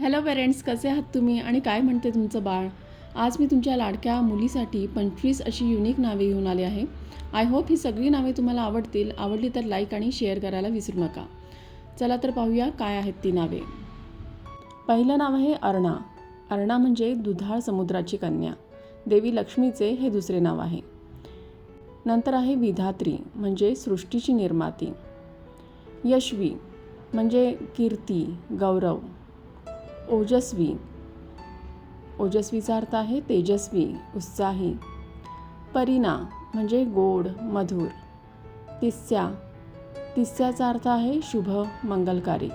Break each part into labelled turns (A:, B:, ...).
A: Hello parents कसे आहात तुम्ही आणि काय म्हणते तुमचं बाळ? आज मी तुमच्या लाडक्या मुलीसाठी पंचवीस अशी युनिक नावे घेऊन आली आहे. आय होप ही सगळी नावे तुम्हाला आवडतील. आवडली तर लाईक आणि शेअर करायला विसरू नका. चला तर पाहूया काय आहेत ती नावे. पहिलं नाव आहे अर्णा. अर्णा म्हणजे दुधाळ समुद्राची कन्या. देवी लक्ष्मीचे हे दुसरे नाव आहे. नंतर आहे विधात्री म्हणजे सृष्टीची निर्माती. यशवी म्हणजे कीर्ती गौरव. ओजस्वी. ओजस्वीचा अर्थ आहे तेजस्वी उत्साही. परिणा म्हणजे गोड मधुर. तिस्या. तिस्याचा अर्थ आहे शुभ मंगलकारी.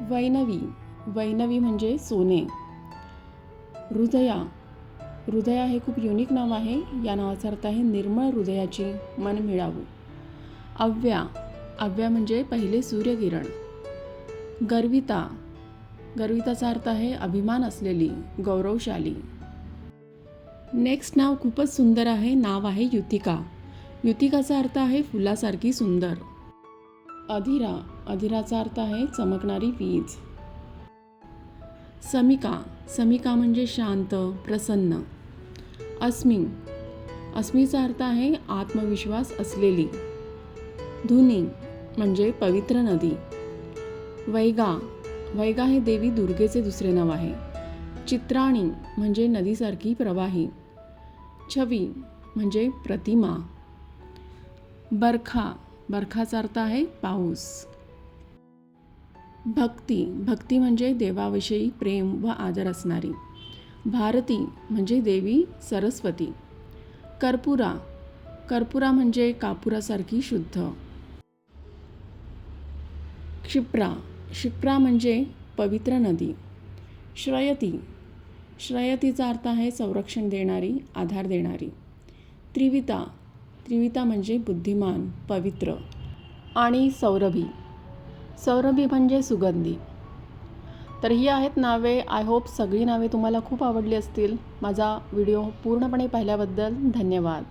A: वैनवी. वैनवी म्हणजे सोने. हृदया. हृदया हे खूप युनिक नाव आहे. या नावाचा अर्थ आहे निर्मळ हृदयाची मन मिळावू. अव्या. अव्या म्हणजे पहिले सूर्यकिरण. गर्विता. गर्विताचा अर्थ आहे अभिमान असलेली गौरवशाली. नेक्स्ट नाव खूपच सुंदर आहे नाव आहे युतिका. युतिकाचा अर्थ आहे फुलासारखी सुंदर. अधिरा अधिराचा अर्थ आहे चमकणारी वीज. समिका समिका म्हणजे शांत प्रसन्न. अस्मि अस्मीचा अर्थ आहे आत्मविश्वास असलेली. धुनी म्हणजे पवित्र नदी. वैगा वैगा हे देवी दुर्गेचे दुसरे नाव आहे. चित्राणी म्हणजे नदीसारखी प्रवाही. छवी म्हणजे प्रतिमा. बरखा बरखाचा अर्थ आहे पाऊस. भक्ती भक्ती म्हणजे देवाविषयी प्रेम व आदर असणारी. भारती म्हणजे देवी सरस्वती. कर्पुरा कर्पुरा म्हणजे कापुरासारखी शुद्ध. क्षिप्रा क्षिप्रा म्हणजे पवित्र नदी. श्रयती. श्रयतीचा अर्थ आहे संरक्षण देणारी आधार देणारी. त्रिविता. त्रिविता म्हणजे बुद्धिमान पवित्र. आणि सौरभी. सौरभी म्हणजे सुगंधी. तर ही आहेत नावे. आय होप सगळी नावे तुम्हाला खूप आवडली असतील. माझा व्हिडिओ पूर्णपणे पाहिल्याबद्दल धन्यवाद.